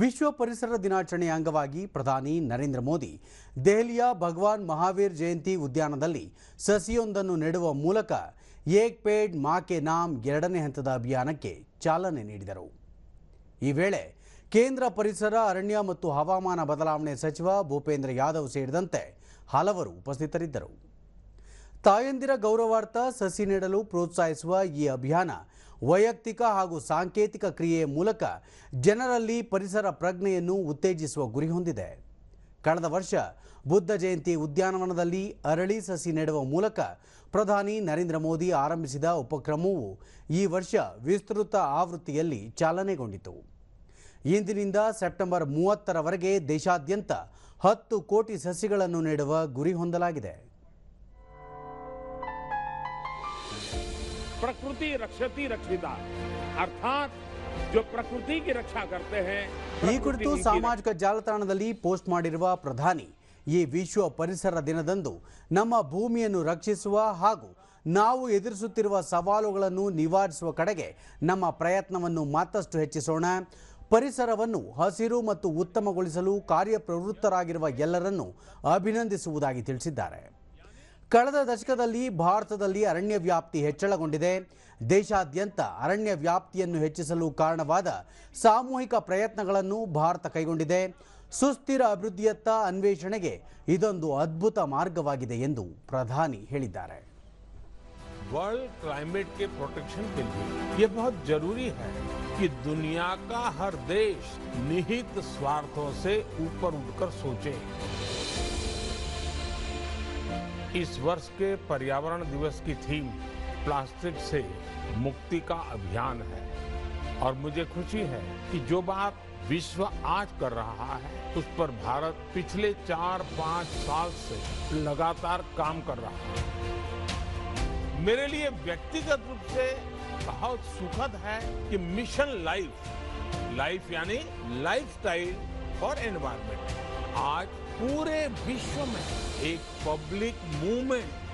ವಿಶ್ವ ಪರಿಸರ ದಿನಾಚರಣೆಯ ಅಂಗವಾಗಿ ಪ್ರಧಾನಿ ನರೇಂದ್ರ ಮೋದಿ ದೆಹಲಿಯ ಭಗವಾನ್ ಮಹಾವೀರ್ ಜಯಂತಿ ಉದ್ಯಾನದಲ್ಲಿ ಸಸಿಯೊಂದನ್ನು ನೆಡುವ ಮೂಲಕ ಏಕ್ ಪೇಡ್ ಮಾಕೆ ನಾಮ್ ಎರಡನೇ ಹಂತದ ಅಭಿಯಾನಕ್ಕೆ ಚಾಲನೆ ನೀಡಿದರು. ಈ ವೇಳೆ ಕೇಂದ್ರ ಪರಿಸರ, ಅರಣ್ಯ ಮತ್ತು ಹವಾಮಾನ ಬದಲಾವಣೆ ಸಚಿವ ಭೂಪೇಂದ್ರ ಯಾದವ್ ಸೇರಿದಂತೆ ಹಲವರು ಉಪಸ್ಥಿತರಿದ್ದರು. ತಾಯಂದಿರ ಗೌರವಾರ್ಥ ಸಸಿ ನೆಡಲು ಪ್ರೋತ್ಸಾಹಿಸುವ ಈ ಅಭಿಯಾನ ವೈಯಕ್ತಿಕ ಹಾಗೂ ಸಾಂಕೇತಿಕ ಕ್ರಿಯೆಯ ಮೂಲಕ ಜನರಲ್ಲಿ ಪರಿಸರ ಪ್ರಜ್ಞೆಯನ್ನು ಉತ್ತೇಜಿಸುವ ಗುರಿ ಹೊಂದಿದೆ. ಕಳೆದ ವರ್ಷ ಬುದ್ಧ ಜಯಂತಿ ಉದ್ಯಾನವನದಲ್ಲಿ ಅರಳಿ ಸಸಿ ನೆಡುವ ಮೂಲಕ ಪ್ರಧಾನಿ ನರೇಂದ್ರ ಮೋದಿ ಆರಂಭಿಸಿದ ಉಪಕ್ರಮವು ಈ ವರ್ಷ ವಿಸ್ತೃತ ಆವೃತ್ತಿಯಲ್ಲಿ ಚಾಲನೆಗೊಂಡಿತು. ಇಂದಿನಿಂದ ಸೆಪ್ಟೆಂಬರ್ ಮೂವತ್ತರವರೆಗೆ ದೇಶಾದ್ಯಂತ ಹತ್ತು ಕೋಟಿ ಸಸಿಗಳನ್ನು ನೆಡುವ ಗುರಿ ಹೊಂದಲಾಗಿದೆ. प्रकृति रक्षति रक्षिता अर्थात जो प्रकृति की रक्षा करते हैं ಈ प्रकृति ಕುರಿತು उनकी ಸಾಮಾಜಿಕ ಜಾಲತಾಣದಲ್ಲಿ ಪೋಸ್ಟ್ ಮಾಡಿರುವ ಪ್ರಧಾನಿ ಈ ವಿಶ್ವ ಪರಿಸರ ದಿನದಂದು ನಮ್ಮ ಭೂಮಿಯನ್ನು ರಕ್ಷಿಸುವ ಹಾಗೂ ನಾವು ಎದುರಿಸುತ್ತಿರುವ ಸವಾಲುಗಳನ್ನು ನಿವಾರಿಸುವ ಕಡೆಗೆ ನಮ್ಮ ಪ್ರಯತ್ನವನ್ನು ಮತ್ತಷ್ಟು ಹೆಚ್ಚಿಸೋಣ ಪರಿಸರವನ್ನು ಹಸಿರು ಮತ್ತು ಉತ್ತಮಗೊಳಿಸಲು ಕಾರ್ಯಪ್ರವೃತ್ತರಾಗಿರುವ ಎಲ್ಲರನ್ನೂ ಅಭಿನಂದಿಸುವುದಾಗಿ ತಿಳಿಸಿದ್ದಾರೆ ಕಳೆದ ದಶಕದಲ್ಲಿ ಭಾರತದಲ್ಲಿ ಅರಣ್ಯ ವ್ಯಾಪ್ತಿ ಹೆಚ್ಚಳಗೊಂಡಿದೆ ದೇಶಾದ್ಯಂತ ಅರಣ್ಯ ವ್ಯಾಪ್ತಿಯನ್ನು ಹೆಚ್ಚಿಸಲು ಕಾರಣವಾದ ಸಾಮೂಹಿಕ ಪ್ರಯತ್ನಗಳನ್ನು ಭಾರತ ಕೈಗೊಂಡಿದೆ ಸುಸ್ಥಿರ ಅಭಿವೃದ್ಧಿಯತ್ತ ಅನ್ವೇಷಣೆಗೆ ಇದೊಂದು ಅದ್ಭುತ ಮಾರ್ಗವಾಗಿದೆ ಎಂದು ಪ್ರಧಾನಿ ಹೇಳಿದ್ದಾರೆ वर्ल्ड क्लाइमेट के प्रोटेक्शन के लिए ये बहुत जरूरी है कि दुनिया का हर देश निहित स्वार्थों से ऊपर उठकर सोचे इस वर्ष के पर्यावरण दिवस की थीम प्लास्टिक से मुक्ति का अभियान है। और मुझे खुशी है कि जो बात विश्व आज कर रहा है, उस पर भारत पिछले चार पाँच साल से लगातार काम कर रहा है। मेरे लिए व्यक्तिगत रूप से बहुत सुखद है कि मिशन लाइफ लाइफ यानी लाइफस्टाइल फॉर एनवायरमेंट आज पूरे विश्व में एक पब्लिक मूवमेंट